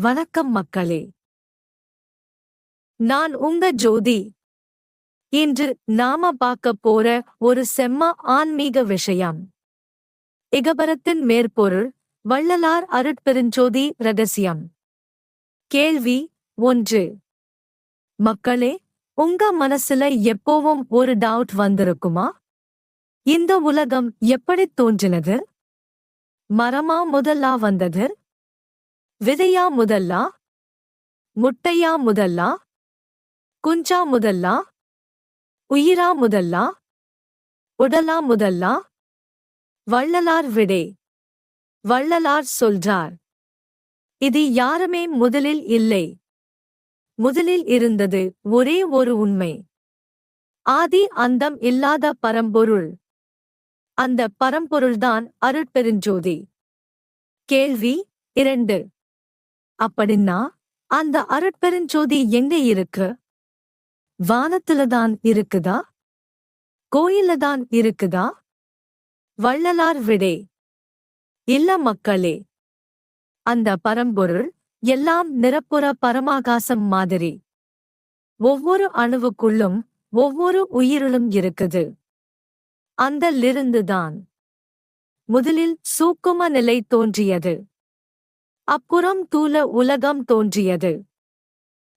வணக்கம் மக்களே. நான் உங்க ஜோதி. இன்று நாம பார்க்க போற ஒரு செம்ம ஆன்மீக விஷயம். இகபரத்தின் மேற்பொருள் வள்ளலார் அருட்பெருஞ்சோதி ரகசியம். கேள்வி ஒன்று. மக்களே உங்க மனசுல எப்போவும் ஒரு டவுட் வந்திருக்குமா? இந்த உலகம் எப்படி தோன்றினது? மரமா முதல்லா வந்தது? விதையா முதல்லா? முட்டையா முதல்லா? குஞ்சா முதல்லா? உயிரா முதல்லா? உடலா முதல்லா? வள்ளலார் விடே. வள்ளலார் சொல்றார். இது யாருமே முதலில் இல்லை. முதலில் இருந்தது ஒரே ஒரு உண்மை. ஆதி அந்தம் இல்லாத பரம்பொருள். அந்த பரம்பொருள்தான் அருட்பெருஞ்சோதி. கேள்வி இரண்டு. அப்படின்னா அந்த அருட்பெருஞ்சோதி எங்க இருக்கு? வானத்துல தான் இருக்குதா? கோயில்ல தான் இருக்குதா? வள்ளலார் விடே. இல்ல மக்களே. அந்த பரம்பொருள் எல்லாம் நிரப்புற பரமாகாசம் மாதிரி. ஒவ்வொரு அணுவுக்குள்ளும் ஒவ்வொரு உயிரிலும் இருக்குது. அந்தலிருந்துதான். முதலில் சூக்கும நிலை தோன்றியது. அப்புறம் தூல உலகம் தோன்றியது.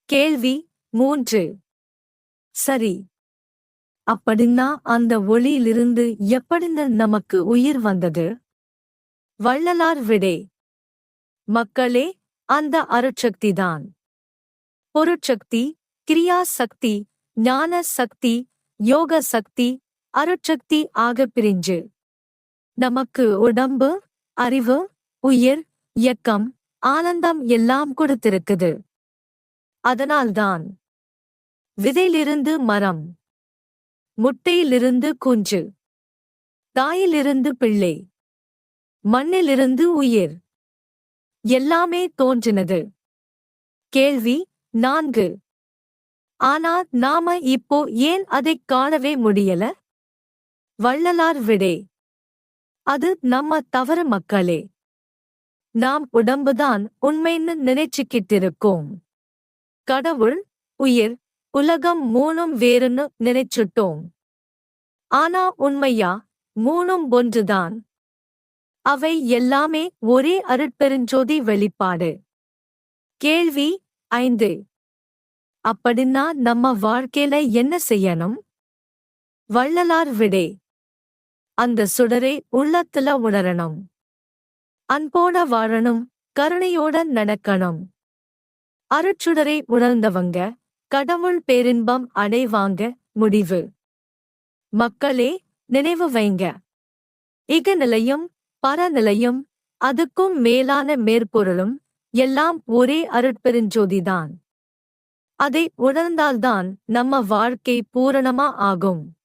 கேள்வி மூன்று. சரி. அப்படின்னா அந்த ஒளியிலிருந்து எப்படின்னு நமக்கு உயிர் வந்தது? வள்ளலார் விடே. மக்களே அந்த அருட்சக்திதான். பொருட்சக்தி கிரியா சக்தி ஞான சக்தி யோக சக்தி அருட்சக்தி ஆக பிரிஞ்சு. நமக்கு உடம்பு அறிவு உயிர் இயக்கம் ஆனந்தம் எல்லாம் கொடுத்திருக்குது. அதனால்தான் விதையிலிருந்து மரம் முட்டையிலிருந்து குஞ்சு தாயிலிருந்து பிள்ளை மண்ணிலிருந்து உயிர் எல்லாமே தோன்றினது. கேள்வி நான்கு. ஆனா நாம இப்போ ஏன் அதைக் காணவே முடியல? வள்ளலார் விடே. அது நம்ம தவறு மக்களே. நாம் உடம்புதான் உண்மைன்னு நினைச்சுக்கிட்டிருக்கோம். கடவுள் உயிர் உலகம் மூணும் வேறுன்னு நினைச்சுட்டோம். ஆனா உண்மையா? மூணும் ஒன்றுதான். அவை எல்லாமே ஒரே அருட்பெருஞ்சோதி வெளிப்பாடு. கேள்வி ஐந்து. அப்படின்னா நம்ம வாழ்க்கையில என்ன செய்யணும்? வள்ளலார் விடே. அந்த சுடரை உள்ளத்துல உணரணும். அன்போட வாழணும் கருணையோட நடக்கணும். அருட்சுடரை உணர்ந்தவங்க கடவுள் பேரின்பம் அடைவாங்க முடிவு. மக்களே நினைவு வைங்க. இகநிலையும் பரநிலையும் அதுக்கும் மேலான மேற்பொருளும் எல்லாம் ஒரே அருட்பெருஞ்சோதிதான். அதை உணர்ந்தால்தான் நம்ம வாழ்க்கை பூரணமா ஆகும்.